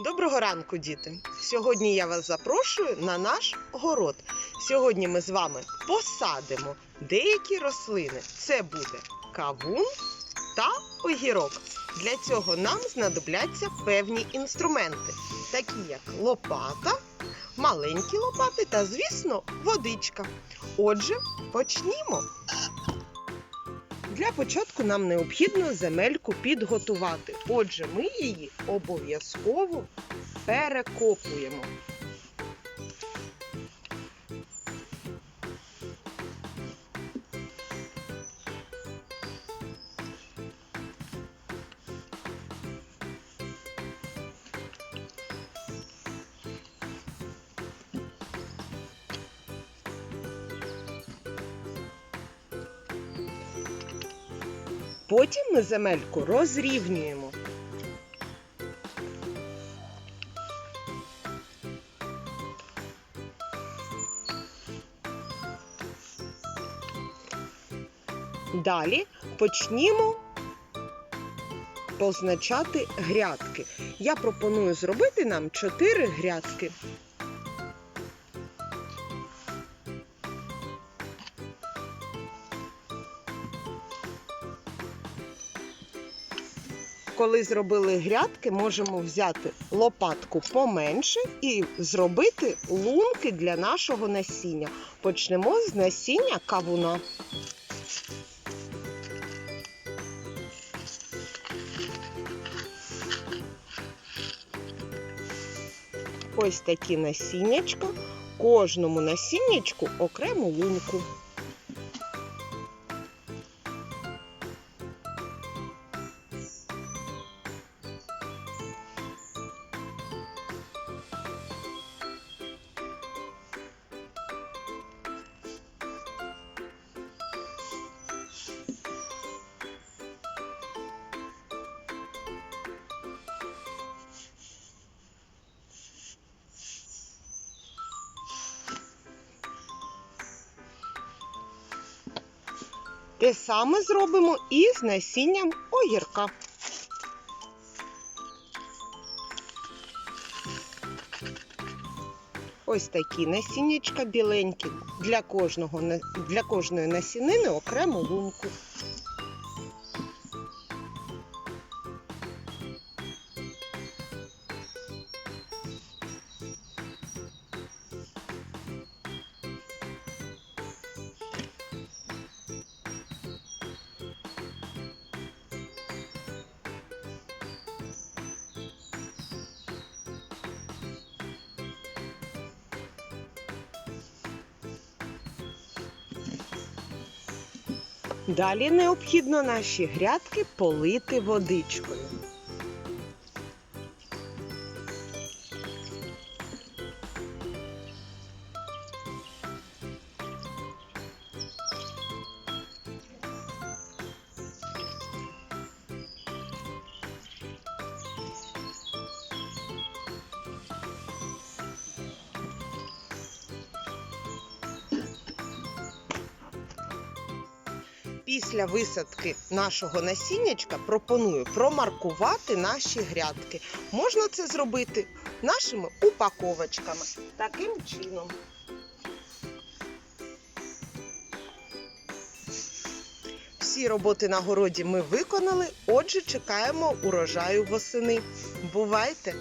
Доброго ранку, діти! Сьогодні я вас запрошую на наш город. Сьогодні ми з вами посадимо деякі рослини. Це буде кавун та огірок. Для цього нам знадобляться певні інструменти, такі як лопата, маленькі лопати та, звісно, водичка. Отже, почнімо. Для початку нам необхідно земельку підготувати. Отже, ми її обов'язково перекопуємо. Потім ми земельку розрівнюємо. Далі почнімо позначати грядки. Я пропоную зробити нам 4 грядки. Коли зробили грядки, можемо взяти лопатку поменше і зробити лунки для нашого насіння. Почнемо з насіння кавуна. Ось такі насіннячка. Кожному насіннячку окрему лунку. Те саме зробимо і з насінням огірка. Ось такі насіннячка біленькі. Для, кожного, для кожної насінини окрему лунку. Далі необхідно наші грядки полити водичкою. Після висадки нашого насіннячка пропоную промаркувати наші грядки. Можна це зробити нашими упаковочками. Таким чином. Всі роботи на городі ми виконали, отже, чекаємо урожаю восени. Бувайте!